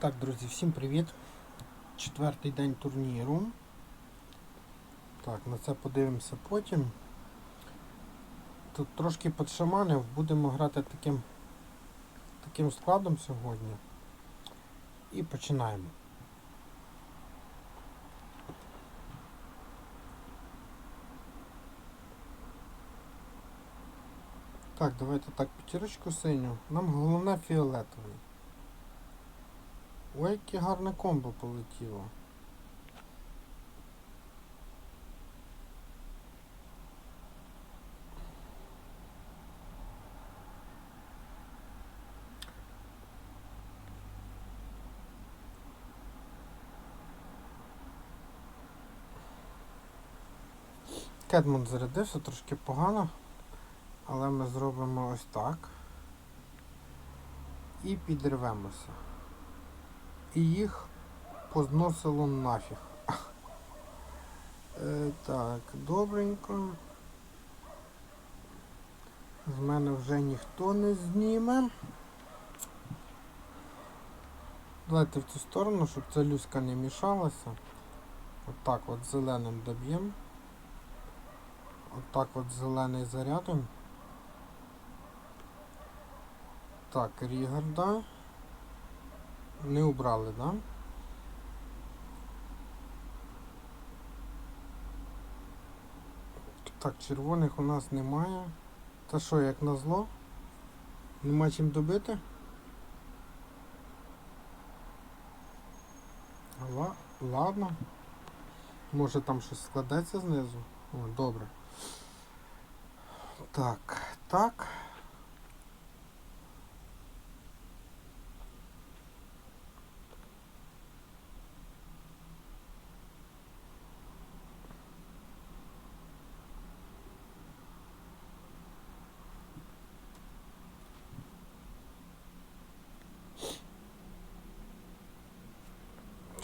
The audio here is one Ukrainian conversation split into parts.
Так, друзі, всім привіт. Четвертий день турніру. Так, на це подивимося потім. Тут трошки підшаманив, будемо грати таким, таким складом сьогодні. І починаємо. Так, давайте так, п'ятірочку синю. Нам головне фіолетовий. Ой, яке гарне комбо полетіло. Кедмон зарядився трошки погано, але ми зробимо ось так. І підірвемося і їх позносило нафіг. Е, так, добренько. З мене вже ніхто не зніме. Давайте в цю сторону, щоб ця люська не мішалася. Отак от, зеленим доб'ємо. Отак от зелений зарядом. Так, Рігарда. Не убрали, да? Так, червоних у нас немає. Та що, як назло? Нема чим добити? Ла... Ладно. Може там щось складеться знизу? О, добре. Так, так.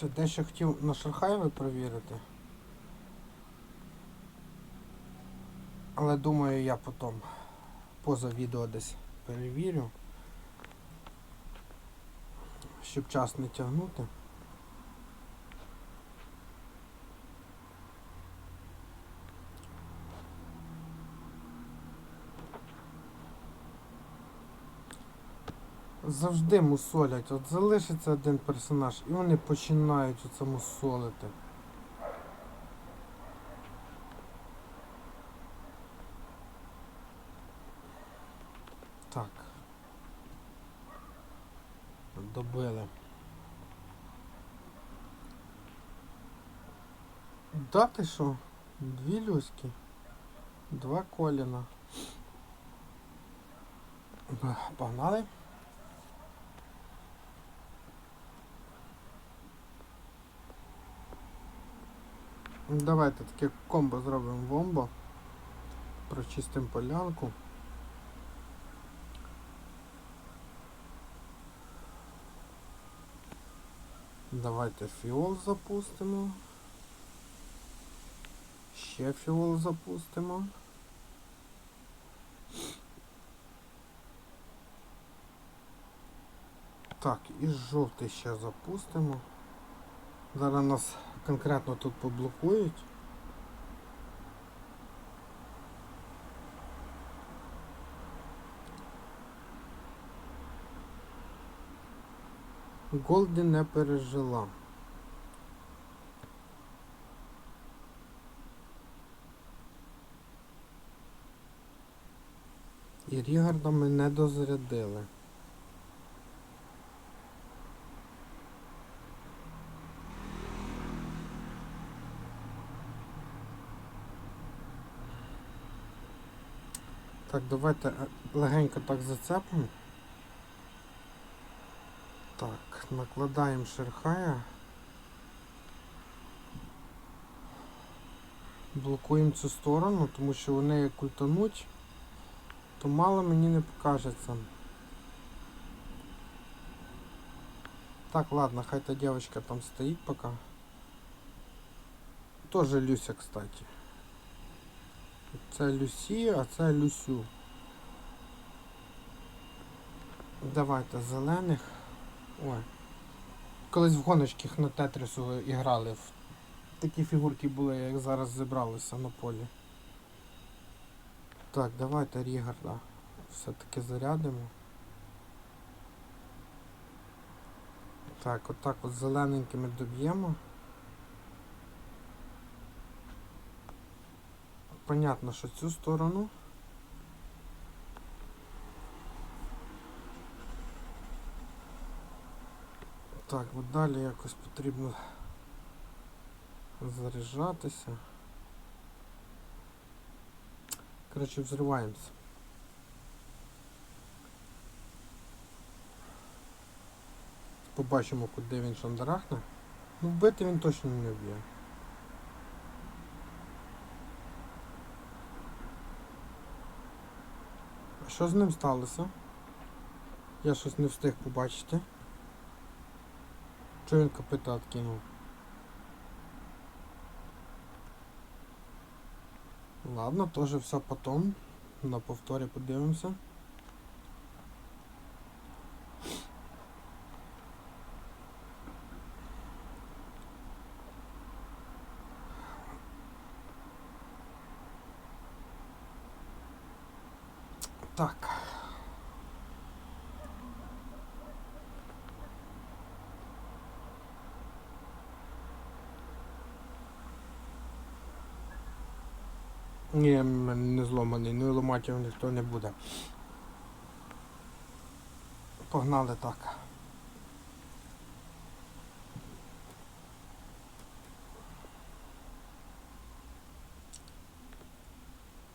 Це дещо хотів на Шархаєві перевірити. Але думаю, я потім поза відео десь перевірю. Щоб час не тягнути. Завжди мусолять. От залишиться один персонаж і вони починають оце мусолити. Так. Добили. Да ти що? Дві люськи. Два коліна. Погнали. Давайте таке комбо зробимо вомбо. Прочистимо полянку. Давайте фіол запустимо. Ще фіол запустимо. Так, і жовтий ще запустимо. Зараз нас конкретно тут поблокують. Голді не пережила. І Рігарда ми не дозарядили. Так, давайте е, легенько так зацепимо. Так, накладаємо шерхая. Блокуємо цю сторону, тому що вони як культануть, то мало мені не покажеться. Так, ладно, хай та девочка там стоїть пока. Тоже Люся, кстати. Це Люсі, а це Люсю. Давайте зелених. Ой. колись в гоночках на Тетрису і грали. В такі фігурки були, як зараз зібралися на полі. Так, давайте Рігарда все-таки зарядимо. Так, отак от зелененькими доб'ємо. Понятно, що цю сторону. Так, от далі якось потрібно заряджатися. Коротше, взриваємося. Побачимо, куди він шандарахне. Ну, вбити він точно не вб'є. Що з ним сталося? Я щось не встиг побачити. Чого він копита відкинув? Ладно, тоже все потом. На повторі подивимося. Так. Ні, не зломаний, ну і ламати його ніхто не буде. Погнали так.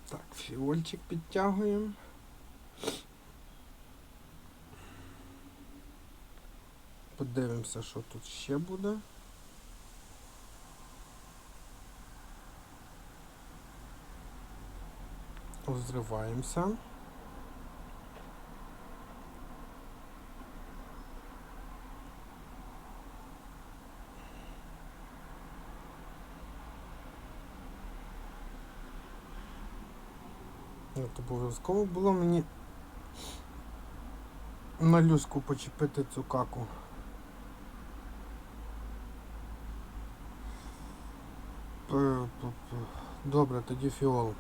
Так, фіольчик підтягуємо. Подивимося, що тут ще буде. Взриваємося. От обов'язково було мені на люску почепити цю каку. Добре, тоді фіол.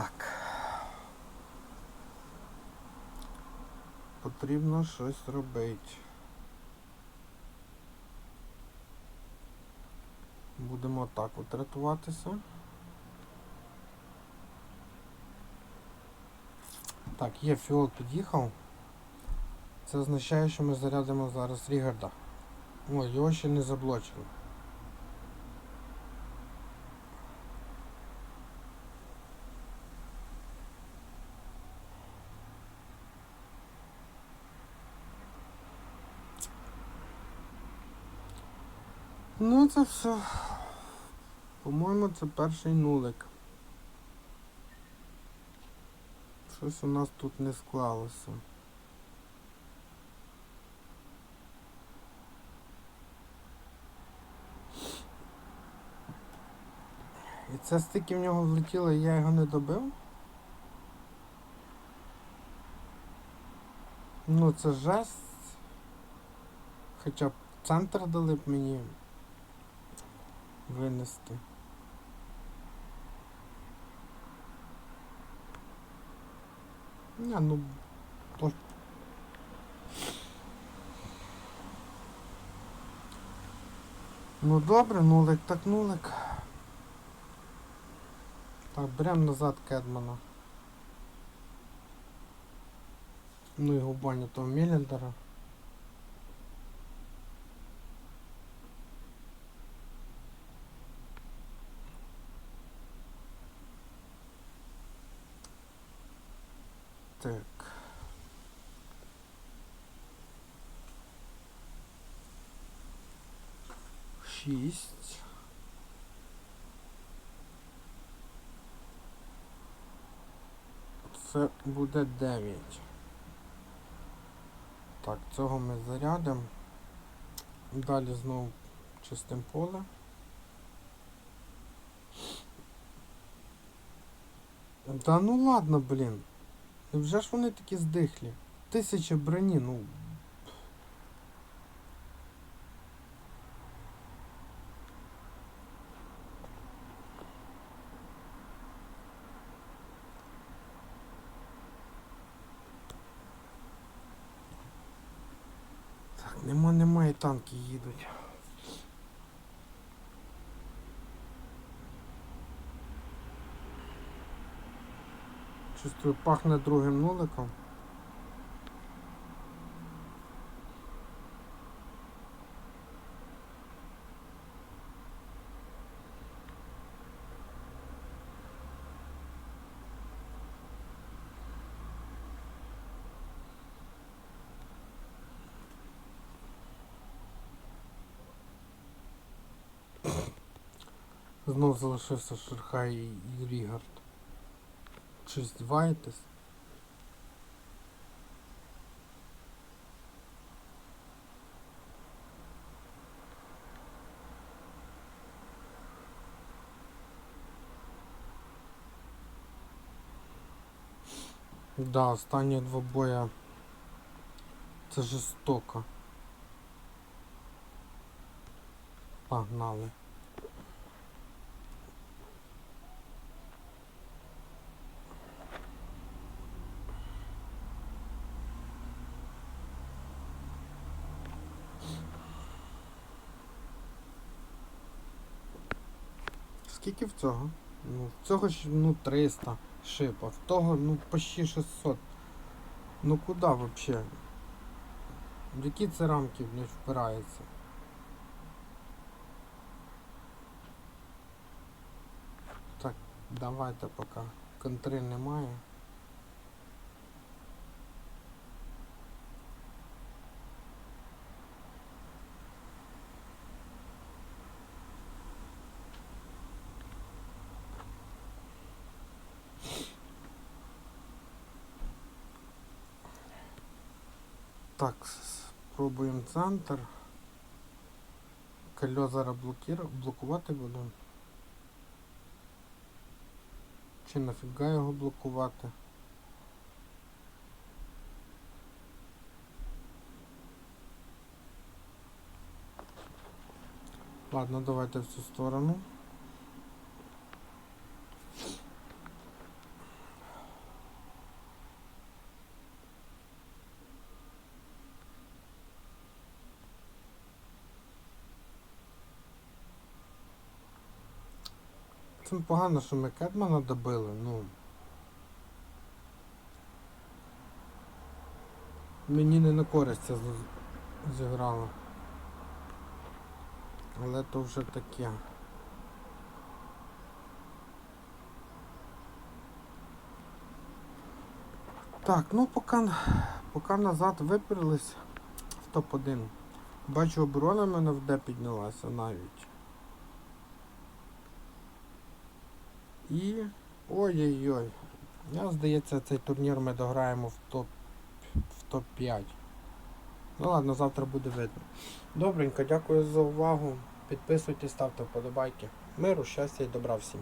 Так. Потрібно щось робити. Будемо так от рятуватися. Так, є фіол під'їхав. Це означає, що ми зарядимо зараз Рігарда. О, його ще не заблочили. Ну це все. По-моєму, це перший нулик. Щось у нас тут не склалося. І це стільки в нього влетіло, і я його не добив. Ну це жесть. Хоча б центр дали б мені винести. Не, ну то. Ну добре, нулик так нулик. Так, беремо назад Кедмана. Ну його баню того Мелендера. Так. Шість. Це буде 9. Так, цього ми зарядимо. Далі знову чистим поле. Та ну ладно, блін. Невже ж вони такі здихлі? Тисяча броні, ну. Так, нема, немає, танки їдуть. Чувствую, пахне другим нуликом. Знов залишився Шерхай і Рігард. Чи здіваєтесь? Да, останні два боя. Це жорстоко. Погнали. Скільки в цього? Ну, в цього ж ну 300 шипа, в того ну почти 600. Ну куди вообще? В які це рамки блядь, впираються? Так, давайте поки. Контри немає. Так, спробуємо центр. Кольо зараз блокувати буду. Чи нафіга його блокувати? Ладно, давайте в цю сторону. Погано, що ми Кедмана добили, ну. Мені не на користь це зіграло. Але то вже таке. Так, ну поки, поки назад виперлись в топ-1. Бачу, оборона мене в Д піднялася навіть. І... Ой-ой-ой. Я здається, цей турнір ми дограємо в топ в топ-5. Ну ладно, завтра буде видно. Добренько, дякую за увагу. Підписуйтесь, ставте вподобайки. Миру, щастя і добра всім.